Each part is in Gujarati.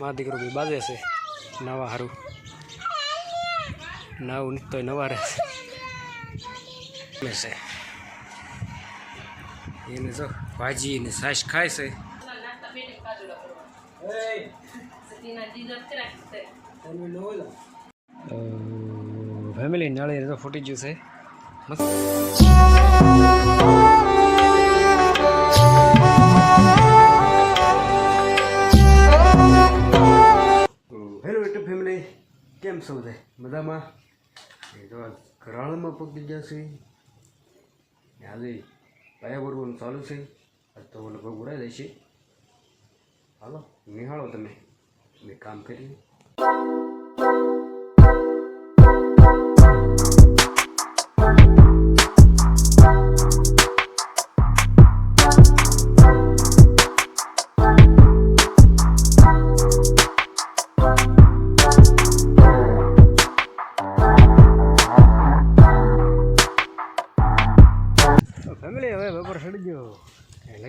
મારા દીકરો બી બાજે છે. નવા હારું. નવું નીકતો નવા રહે છે. એને જો ભાજી ને સાસ ખાય છે. ફેમિલી નાળી તો ફૂટી ગયું છે. મસ્ત. છો બધા બધામાં? તો આ ઘરાણામાં પગી છે. ને આજે પાયા ભરવાનું ચાલુ છે. તો લગભગ ઉડાઈ જશે હાલો, નિહાળો તમે. મેં કામ કરી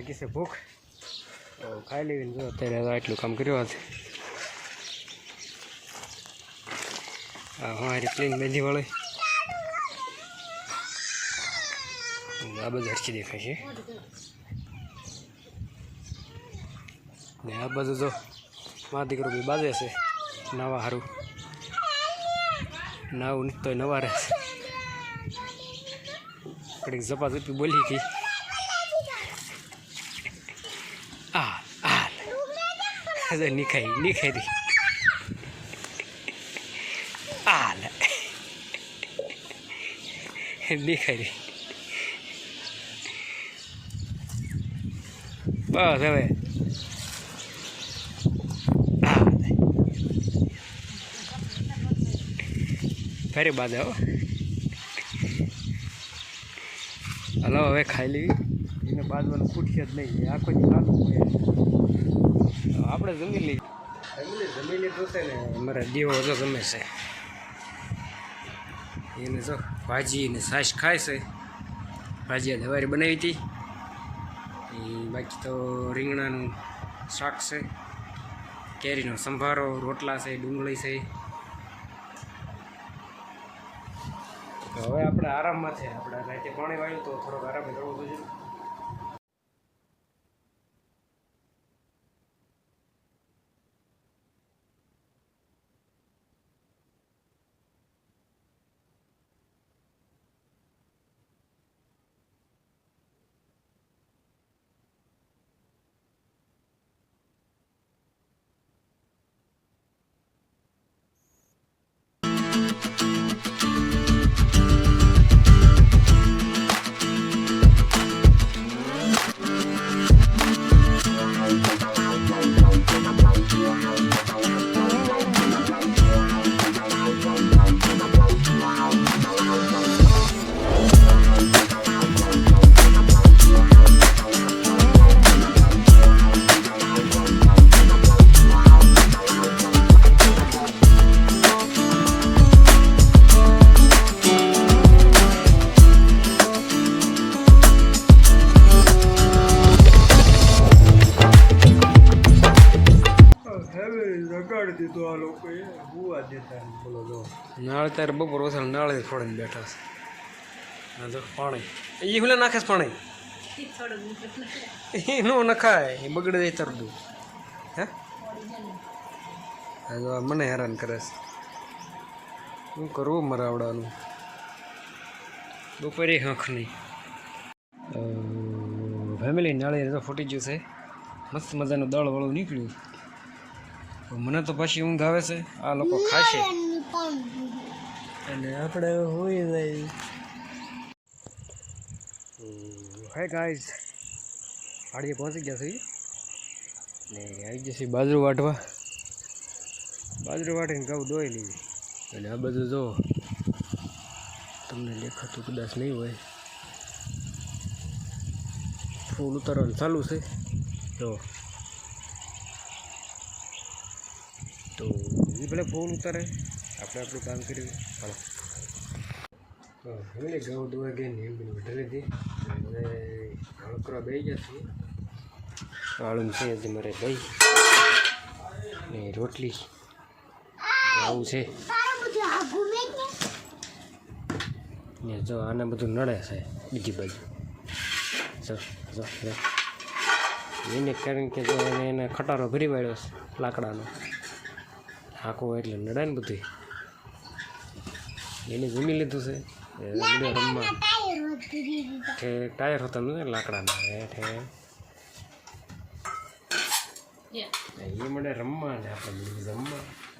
લગી છે ભૂખ. તો ખાઈ લેવી જો અત્યારે આટલું કામ કર્યું હતું આ અમારી પ્લેન બેંધી વાળી આ બધું હરચી દેખાય છે. ને આ બાજુ જો મારા દીકરો બી બાજે છે. નવા હારું. નવું તો નવા રહે કડીક ઝપાઝપી બોલી હતી આ આ હજે નીખાઈ નીખાઈ દી આ લે નીખાઈ દી બસ હવે ફરી બાદ હો હલો હવે ખાઈ લેવી એને બાજવાનું ખૂટશે જ નહીં આખો જ ખાતું હોય આપણે જમી લઈએ જમી ને અમારા દીવો જો ગમે છે. એને જો ભાજી ને છાશ ખાય છે. ભાજી દવારી બનાવી હતી. એ બાકી તો રીંગણાનું શાક છે. કેરીનો સંભારો, રોટલા છે, ડુંગળી છે. તો હવે આપણે આરામમાં છે. આપણે રાતે પાણી વાયું તો થોડોક આરામ કરવો જોઈએ. દીધું આ લોકોએ હુવા દેતા બોલો જો. નાળ ત્યારે બપોર વસાળ નાળે ફોડીને બેઠા છે. ના તો પાણી. એ હુલે નાખે છે પાણી? નો નખાય, એ બગડે જાય તરદું હે? હા મને હેરાન કરે છે. શું કરવું મરાવડાનું બપોરે હંખ નહીં. ફેમિલી નાળે તો ફૂટી ગયું છે. મસ્ત મજાનું દળ વળું નીકળ્યું. મને તો પછી ઊંઘ આવે છે. આ લોકો ખાશે. અને આપણે હોઈ જાય. હાય ગાઈઝ વાડીએ પહોંચી ગયા છે ને આવી જશે બાજરો વાટવા બાજરો વાટીને ઘઉં દોઈ લીધી અને આ બધું જો તમને દેખાતું કદાચ નહીં હોય. ફૂલ ઉતારવાનું ચાલુ છે. જો. તો એ ભલે ફોન ઉતારે. આપણે આપણું કામ કર્યું ચાલો ફેમિલી ઘઉં દોવા ગઈ ને એમ બધી વઢેલી હતી અને હળ બે ગયા આળું છે મારે દહીં ને રોટલી. આવું છે. ને જો આને બધું નડે છે બીજી બાજુ. જો. એને કારણ કે જો એને ખટારો ભરી વાળ્યો છે લાકડાનો. આખો એટલે નડાય ને બધી. એને ઘૂમી લીધું છે. રમવા. ઠે ટાયર હતા ને લાકડાના. ઠે. એ મને રમવા ને આપણે જમવા